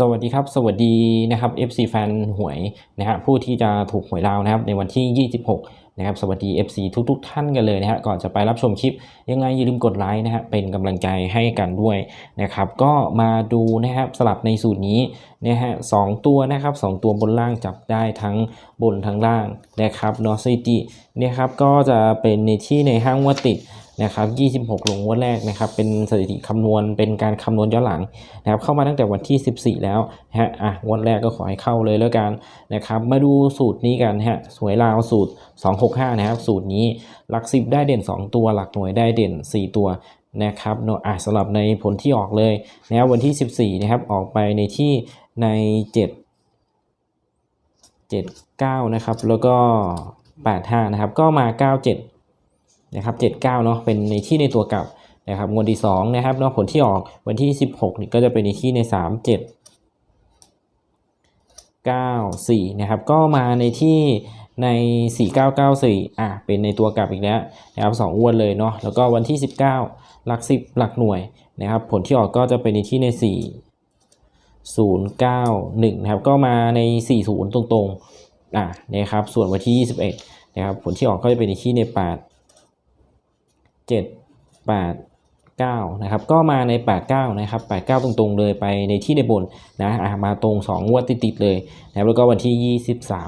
สวัสดีครับ สวัสดีนะครับ FC แฟนหวยนะฮะผู้ที่จะถูกหวยลาวนะครับในวันที่ 26 นะครับ สวัสดี FC ทุกๆท่านกันเลยนะฮะก่อนจะไปรับชมคลิป ยังไงอย่าลืมกดไลค์นะฮะเป็นกำลังใจให้กันด้วยนะครับ ก็มาดูนะครับสลับในสูตรนี้นะฮะสองตัวนะครับสองตัวบนล่างจับได้ทั้งบนทั้งล่างนะครับนอสซิตี้นะครับก็จะเป็นในที่ในห้างงว่าติด นะครับ26 ลงงวดแรกนะครับ เป็นสถิติคำนวณ เป็นการคำนวณย้อนหลังนะครับ เข้ามาตั้งแต่วันที่ 14 แล้วนะฮะ อะ งวดแรกก็ขอให้เข้าเลยแล้วกันนะครับ มาดูสูตรนี้กันฮะ สวยลาวสูตร 265 นะครับ สูตรนี้ หลัก 10 ได้เด่น 2 ตัว หลักหน่วยได้เด่น 4 ตัวนะครับเนาะอะสำหรับในผลที่ออกเลยนะครับวันที่ 14 นะครับ ออกไปในที่ใน 7 79 นะครับ แล้วก็ 85 นะครับ ก็มา 97 นะครับ79เนาะเป็นในที่ในตัวกลับนะครับงวดที่2นะครับเนาะผลที่ออกวันที่ 16นี่ก็จะเป็นในที่ใน 3 7 9 4นะครับก็มาในที่ใน 4994อะเป็นในตัวกลับอีกแล้วนะครับ2อ้วนเลยเนาะแล้วก็วันที่ 19 หลัก 10 หลักหน่วยนะครับผลที่ออกก็จะเป็นในที่ใน 4 0 9 1นะครับก็มาใน 40 ตรงๆอะนะครับส่วนวันที่ 21นะครับผลที่ออกก็จะเป็นในที่ใน 8 7 8 9นะครับก็มาใน 89นะครับ89 ตรงๆ เลยไปในที่ในบนนะมาตรง 2 งวดติดๆเลยนะครับแล้วก็วันที่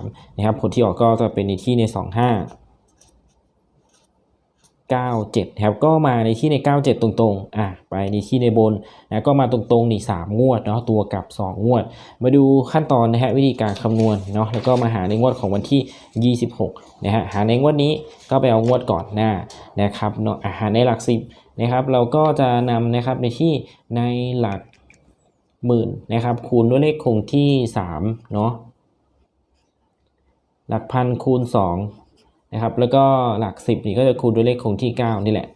23นะครับผลที่ออกก็จะเป็นในที่ใน 25 97ครับก็มาในที่ใน 97 ตรงๆอะไปในที่ในบนนะก็มาตรงๆนี่3งวดเนาะตัวกับ 2 งวด มาดูขั้นตอนนะฮะวิธีการคำนวณเนาะแล้วก็มาหาในงวดของวันที่ 26นะฮะหาในงวดนี้ก็ไปเอางวดก่อนหน้านะครับเนาะหาในหลัก 10นะครับเราก็จะนำนะครับในที่ในหลักหมื่นนะครับคูณด้วยเลขคงที่3เนาะหลักพันคูณ 2 นะครับ แล้วก็หลัก 10 นี่ก็จะคูณด้วยเลขคงที่ 9 นี่แหละ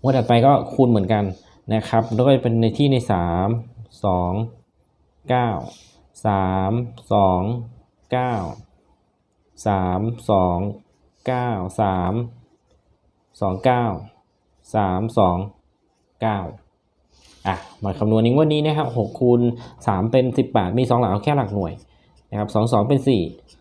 งวดถัดไปก็คูณเหมือนกันนะครับ แล้วก็จะเป็นในที่ใน 3 2 9 3 2 9 3 2 9 3 2 9 3 2 9อะมาคำนวณในี้วันนี้นะครับ6คูณ3เป็น 18 มี 2 หลักเอาแค่หลักหน่วยนะครับ 2 2 เป็น 4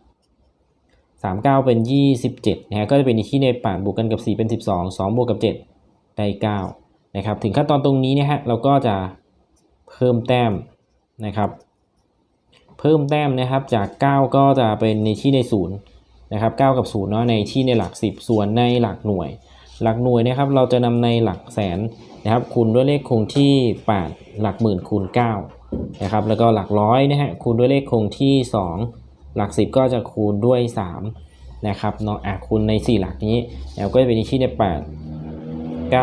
3 9 เป็น 27นะฮะก็จะเป็นในที่ใน8บวกกันกับ 4 เป็น 12 2 บวกกับ 7 ได้ 9 นะครับ ถึงขั้นตอนตรงนี้นะฮะเราก็จะเพิ่มแต้มนะครับ เพิ่มแต้มนะครับจาก 9 ก็จะเป็นในที่ใน0นะครับ9กับ0เนาะในที่ในหลัก 10 ส่วนในหลักหน่วย หลักหน่วยนะครับเราจะนำในหลักแสนนะครับคูณด้วยเลขคงที่8หลักหมื่นคูณ9นะครับแล้วก็หลักร้อยนะฮะคูณด้วยเลขคงที่ 2 หลัก 10 ก็จะคูณด้วย 3 นะครับเนาะอะคูณใน 4 หลักนี้แล้วก็จะเป็นในที่ใน8 9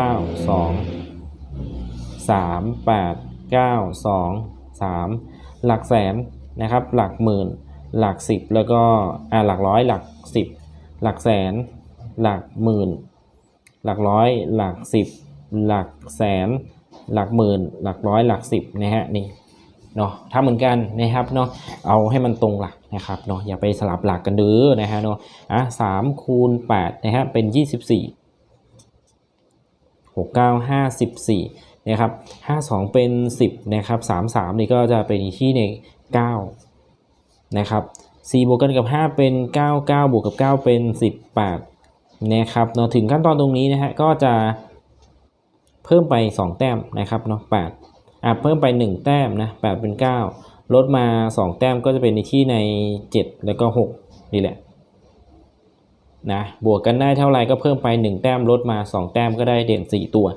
2 3 8 9 2 3 หลักแสนนะครับ หลักหมื่น หลัก 10 แล้วก็อ่าหลักร้อยหลัก 10 หลักแสน หลักหมื่น หลักร้อย หลัก 10 หลักแสน หลักหมื่น หลักร้อยหลัก 10นะฮะนี่ เนาะถ้าเหมือนกันนะครับเนาะเอาให้มันตรงหลักนะครับเนาะอย่าไปสลับหลักกันเด้อนะฮะเนาะอะสามคูณ8นะฮะเป็น24 6 9 54นะครับ52เป็น10นะครับ33นี่ก็จะเป็นที่ใน9นะครับ4บวกกันกับ5เป็น9 9บวกกับ9เป็น18นะครับเนาะถึงขั้นตอนตรงนี้นะฮะก็จะเพิ่มไป2แต้มนะครับเนาะ8 อะเพิ่มไป 1 แต้มนะ8เป็น 9 ลดมา 2 แต้มก็จะเป็นในที่ใน 7 แล้วก็ 6 นี่แหละนะบวกกันได้เท่าไรก็เพิ่มไป 1 แต้มลดมา 2 แต้มก็ได้เด่น 4 ตัว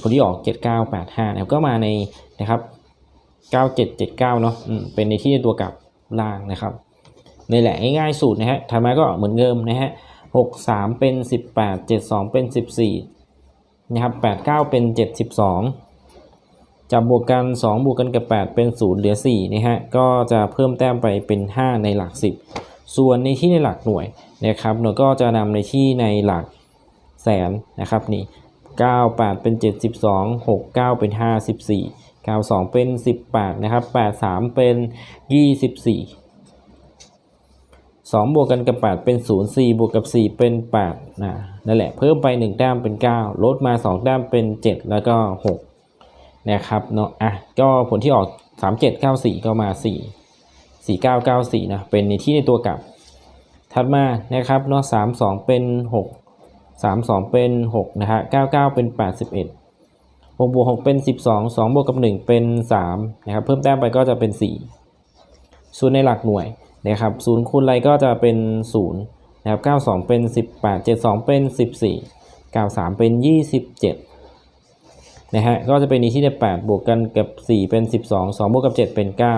ผลที่ออก 7 9 8 5นะครับก็มาในนะครับ 9 7 7 9 เนาะเป็นในที่ตัวกลับล่างนะครับนี่แหละง่ายๆสูตรนะฮะทำมาก็เหมือนเดิมนะฮะ6 3 เป็น 18 7 2 เป็น 14นะครับ8 9 เป็น 72 จับบวกกัน 2 บวกกันกับ 8 เป็น 0 เหลือ4นะฮะก็จะเพิ่มแต้มไปเป็น 5 ในหลัก 10 ส่วนในที่ในหลักหน่วยนะครับหน่วยก็จะนำในที่ในหลักแสนนะครับนี่9 8 เป็น 72 6 9 เป็น 54 9 2 เป็น 18 นะครับ 8 3 เป็น 24 2 บวกกันกับ 8 เป็น 0 4 บวกกับ 4 เป็น8นะนั่นแหละ เพิ่มไป 1 แต้มเป็น 9 ลดมา 2 แต้มเป็น 7 แล้วก็ 6 นะครับเนาะอะก็ผลที่ออกสามเจ็ดเก้าสี่ก็มาสี่สี่เก้าเก้าสี่นะ เป็นในที่ในตัวกลับ ถัดมานะครับเนาะสามสองเป็นหกสามสองเป็นหกนะฮะเก้าเก้าเป็นแปดสิบเอ็ดหกบวกหกเป็นสิบสองสองบวกกับหนึ่งเป็นสามนะครับ เพิ่มแต้มไปก็จะเป็นสี่ศูนย์ในหลักหน่วยนะครับศูนย์คูณอะไรก็จะเป็นศูนย์นะครับเก้าสองเป็นสิบแปดเจ็ดสองเป็นสิบสี่เก้าสามเป็นยี่สิบเจ็ด นะฮะก็จะเป็นในที่ในแปดบวกกันกับสี่เป็นสิบสองสองบวกกับเจ็ดเป็นเก้า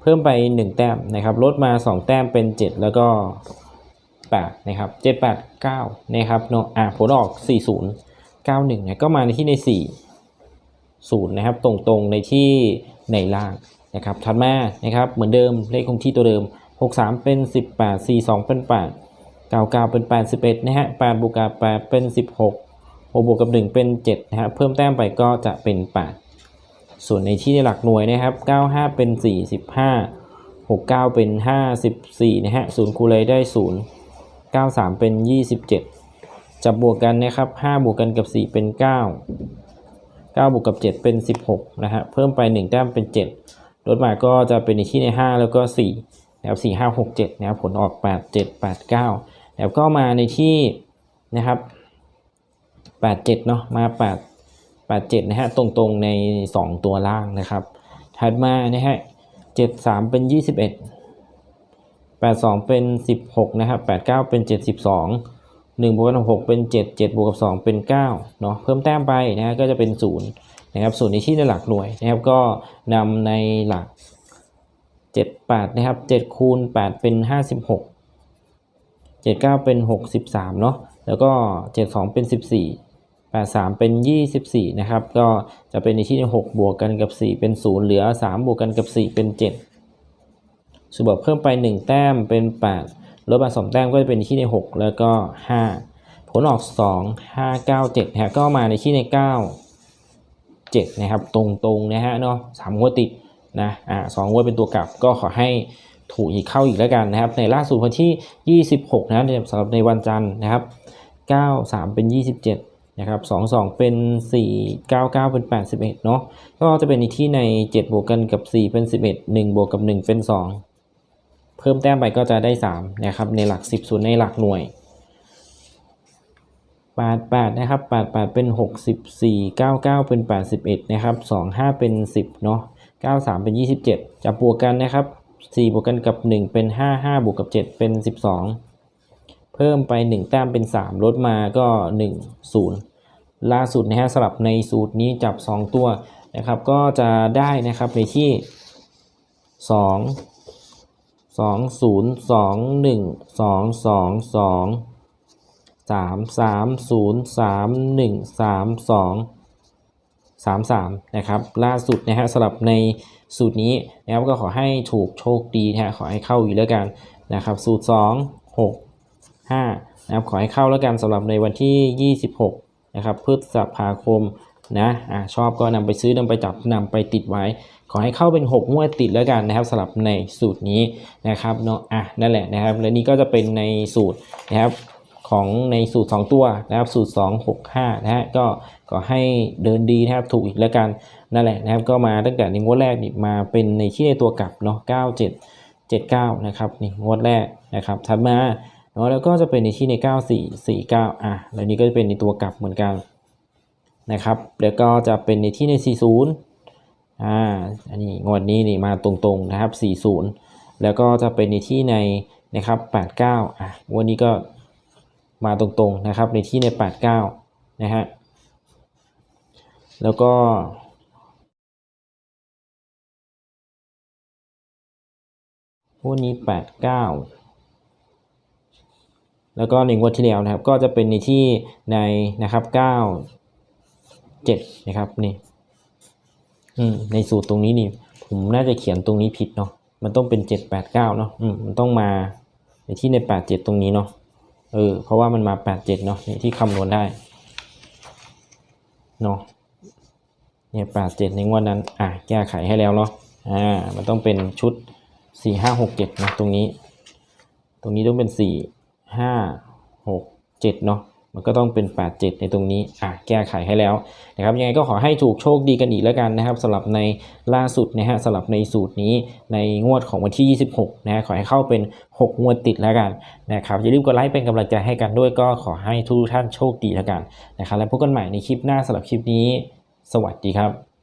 เพิ่มไป 1 แต้มนะครับลดมา 2 แต้มเป็น 7 แล้วก็ 8 นะครับ 7 8 9 นะครับเนาะอะผลออก 40 91เนี่ยก็มาในที่ใน 4 0 นะครับ ตรงๆในที่ในล่างนะครับถัดมานะครับเหมือนเดิมเลขคงที่ตัวเดิม 63 เป็น 18 42 เป็น 8 99 เป็น 81 นะฮะ8บวกกับ8เป็น 16 6บวกกับ 1 เป็น7นะฮะเพิ่มแต้มไปก็จะเป็น 8 ส่วนในที่ในหลักหน่วยนะครับ 95 เป็น 45 69 เป็น 54 นะฮะศูนย์คูณเลยได้ 0 93 เป็น 27 จับบวกกันนะครับ 5 บวกกันกับ 4 เป็น 9 9 บวกกับ 7 เป็น 16 นะฮะเพิ่มไป 1 แต้มเป็น 7ลดมาก็จะเป็นในที่ใน 5 แล้วก็ 4 นะครับ 4 5 6 7 นะครับ ผลออก 8 7 8 9 แล้วก็มาในที่นะครับ 87เนาะมา 8 87นะฮะตรงๆใน 2 ตัวล่างนะครับ ถัดมานะฮะ73 เป็น 21 82 เป็น 16นะครับ89 เป็น 72 1บวกกับ6เป็น 7 7บวกกับ2เป็น9เนาะเพิ่มแต้มไปนะฮะก็จะเป็น 0 นะครับส่วนในที่ในหลักหน่วยนะครับก็นำในหลัก 7 8 นะครับ 7 คูณ 8 เป็น 56 79 เป็น 63 เนาะแล้วก็ 72 เป็น 14 83 เป็น 24 นะครับ ก็จะเป็นในที่6บวกกันกับ 4 เป็น 0 เหลือ 3 บวกกันกับ 4 เป็น 7สบวกเพิ่มไป 1 แต้มเป็น 8 ลบมา2แต้มก็จะเป็นในที่ใน 6 แล้วก็ 5 ผลออก 2 5 9 7ฮะก็มาในที่ใน 9 7 นะครับ ตรงๆนะฮะเนาะสามงวดติดนะอ่าสองงวดเป็นตัวกลับก็ขอให้ถูกอีกเข้าอีกแล้วกันนะครับ ในล่าสุดวันที่ 26 นะสำหรับในวันจันทร์นะครับ 93 เป็น 27 นะครับ22 เป็น 4 99 เป็น 81 เนาะก็จะเป็นในที่ใน 7 บวกกันกับ 4 เป็น 11 1 บวกกับ 1 เป็น 2 เพิ่มแต้มไปก็จะได้ 3 นะครับ ในหลัก 10ส่วนในหลักหน่วย 88 นะครับ 88 เป็น 64 99 เป็น 81 นะครับ 25 เป็น 10 เนาะ93 เป็น 27จะบวกกันนะครับ 4 บวกกันกับ 1 เป็น 5 5 บวกกับ 7 เป็น 12 เพิ่มไป 1 แต้มเป็น 3 ลดมาก็ 1 0 ล่าสุดนะฮะสลับในสูตรนี้จับ 2 ตัวนะครับ ก็จะได้นะครับในที่ 2 2 0 2 1 2 2 2สามสามศูนย์สามหนึ่งสามสองสามสามนะครับล่าสุดนะฮะสำหรับในสูตรนี้นะครับก็ขอให้ถูกโชคดีนะฮะขอให้เข้าอยู่แล้วกันนะครับ สูตรสอ ห้านะครับขอให้เข้าแล้วกันสำหรับในวันที่ยี่สิบหกนะครับพฤษภาคมนะอ่าชอบก็นำไปซื้อนำไปจับนำไปติดไว้ ขอให้เข้าเป็น 6 งวดติดแล้วกันนะครับสำหรับในสูตรนี้นะครับเนาะอะนั่นแหละนะครับและนี่ก็จะเป็นในสูตรนะครับของในสูตร 2 ตัวนะครับสูตร 2 6 5 นะฮะก็ก็ให้เดินดีนะครับถูกอีกแล้วกันนั่นแหละนะครับก็มาตั้งแต่ในงวดแรกนี่มาเป็นในที่ในตัวกลับเนาะ9 7 7 9 นะครับนี่งวดแรกนะครับถัดมา เนาะแล้วก็จะเป็นในที่ใน 9 4 4 9 อะแล้วนี้ก็จะเป็นในตัวกลับเหมือนกันนะครับ แล้วก็จะเป็นในที่ใน 40 อ่า อันนี้งวดนี้นี่มาตรงๆนะครับ 40 แล้วก็จะเป็นในที่ในนะครับ 89 อะวันนี้ก็มาตรงๆนะครับในที่ใน 89 นะฮะ แล้วก็วันนี้ 89 แล้วก็ในงวดที่แล้วนะครับ ก็จะเป็นในที่ในนะครับ9 7นะครับนี่อืมในสูตรตรงนี้นี่ ผมน่าจะเขียนตรงนี้ผิดเนาะมันต้องเป็น7 8 9เนาะอืมมันต้องมาในที่ใน8 7ตรงนี้เนาะเออเพราะว่ามันมา8 7เนาะนี่ที่คำนวณได้เนาะเนี่ย8 7ในงวดนั้น อะแก้ไขให้แล้วเนาะอ่ามันต้องเป็นชุด4 5 6 7นะตรงนี้ ตรงนี้ต้องเป็น 4 5 6 7เนาะมันก็ต้องเป็น 87 ในตรงนี้ อะ แก้ไขให้แล้วนะครับ ยังไงก็ขอให้ถูกโชคดีกันอีกแล้วกันนะครับสำหรับในล่าสุดนะฮะสำหรับในสูตรนี้ในงวดของวันที่ 26นะฮะขอให้เข้าเป็น 6 งวดติดแล้วกันนะครับ อย่าลืมกดไลค์เป็นกำลังใจให้กันด้วย ก็ขอให้ทุกท่านโชคดีแล้วกันนะครับ แล้วพบกันใหม่ในคลิปหน้าสำหรับคลิปนี้ สวัสดีครับ